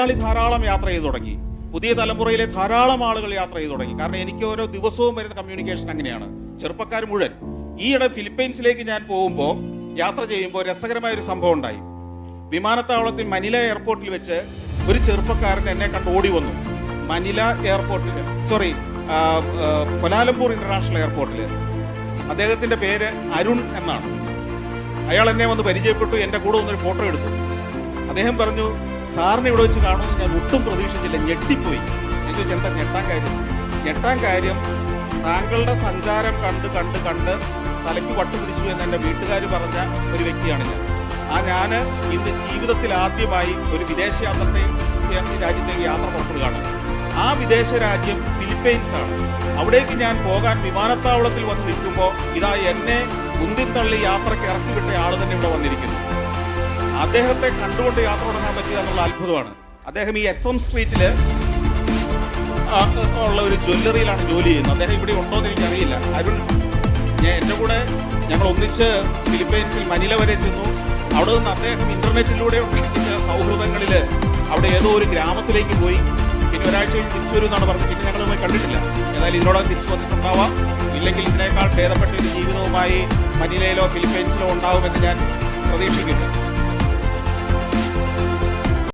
മലയാളി ധാരാളം യാത്ര ചെയ്തു തുടങ്ങി. പുതിയ തലമുറയിലെ ധാരാളം ആളുകൾ യാത്ര ചെയ്തു തുടങ്ങി. കാരണം എനിക്ക് ഓരോ ദിവസവും വരുന്ന കമ്മ്യൂണിക്കേഷൻ അങ്ങനെയാണ്. ചെറുപ്പക്കാർ മുഴുവൻ. ഈയിടെ ഫിലിപ്പൈൻസിലേക്ക് ഞാൻ പോകുമ്പോൾ യാത്ര ചെയ്യുമ്പോൾ രസകരമായ ഒരു സംഭവം ഉണ്ടായി. വിമാനത്താവളത്തിൽ മനില എയർപോർട്ടിൽ വെച്ച് ഒരു ചെറുപ്പക്കാരൻ എന്നെ കണ്ട് ഓടി വന്നു. മനില എയർപോർട്ടിൽ സോറി കൊലാലംപൂർ ഇന്റർനാഷണൽ എയർപോർട്ടിൽ. അദ്ദേഹത്തിന്റെ പേര് അരുൺ എന്നാണ്. അയാൾ എന്നെ വന്ന് പരിചയപ്പെട്ടു എന്റെ കൂടെ വന്നൊരു ഫോട്ടോ എടുത്തു. അദ്ദേഹം പറഞ്ഞു സാറിനെ ഇവിടെ വെച്ച് കാണുമെന്ന് ഞാൻ ഒട്ടും പ്രതീക്ഷിച്ചില്ല. ഞെട്ടിപ്പോയി. ഞാൻ ചോദിച്ചു ഞെട്ടാൻ കാര്യം. ഞെട്ടാൻ കാര്യം താങ്കളുടെ സഞ്ചാരം കണ്ട് കണ്ട് കണ്ട് തലയ്ക്ക് വട്ടു പിടിച്ചു എന്ന് എന്റെ വീട്ടുകാർ പറഞ്ഞ ഒരു വ്യക്തിയാണ് ഞാൻ. ആ ഞാൻ ഇന്ന് ജീവിതത്തിൽ ആദ്യമായി ഒരു വിദേശ യാത്രത്തെയും രാജ്യത്തേക്ക് യാത്ര പുറപ്പെടുകയാണ്. ആ വിദേശ രാജ്യം ഫിലിപ്പൈൻസ് ആണ്. അവിടേക്ക് ഞാൻ പോകാൻ വിമാനത്താവളത്തിൽ വന്ന് നിൽക്കുമ്പോൾ ഇതാ എന്നെ ഉന്തിത്തള്ളി യാത്രയ്ക്ക് ഇറക്കി വിട്ട ആൾ തന്നെ ഇവിടെ വന്നിരിക്കുന്നു. അദ്ദേഹത്തെ കണ്ടുകൊണ്ട് യാത്ര തുടങ്ങാൻ പറ്റുക എന്നുള്ള അത്ഭുതമാണ്. അദ്ദേഹം ഈ എസ് എം സ്ട്രീറ്റിൽ ഉള്ള ഒരു ജ്വല്ലറിയിലാണ് ജോലി ചെയ്യുന്നത്. അദ്ദേഹം ഇവിടെ ഉണ്ടോ എന്ന് എനിക്കറിയില്ല. അരുൺ ഞാൻ എന്റെ കൂടെ ഞങ്ങൾ ഒന്നിച്ച് ഫിലിപ്പൈൻസിൽ മനില വരെ ചെന്നു. അവിടെ നിന്ന് അദ്ദേഹം ഇന്റർനെറ്റിലൂടെ ഉണ്ടാക്കിയ സൗഹൃദങ്ങളിൽ അവിടെ ഏതോ ഒരു ഗ്രാമത്തിലേക്ക് പോയി. പിന്നെ ഒരാഴ്ച കഴിഞ്ഞ് തിരിച്ചു വരും എന്നാണ് പറഞ്ഞത്. പിന്നെ ഞങ്ങൾ പോയി കണ്ടിട്ടില്ല. ഏതായാലും ഇതിനോടകം തിരിച്ചു വന്നിട്ടുണ്ടാവാം. ഇല്ലെങ്കിൽ ഇതിനേക്കാൾ ഭേദപ്പെട്ട ഒരു ജീവിതവുമായി മനിലയിലോ ഫിലിപ്പൈൻസിലോ ഉണ്ടാവുമെന്ന് ഞാൻ പ്രതീക്ഷിക്കുന്നു.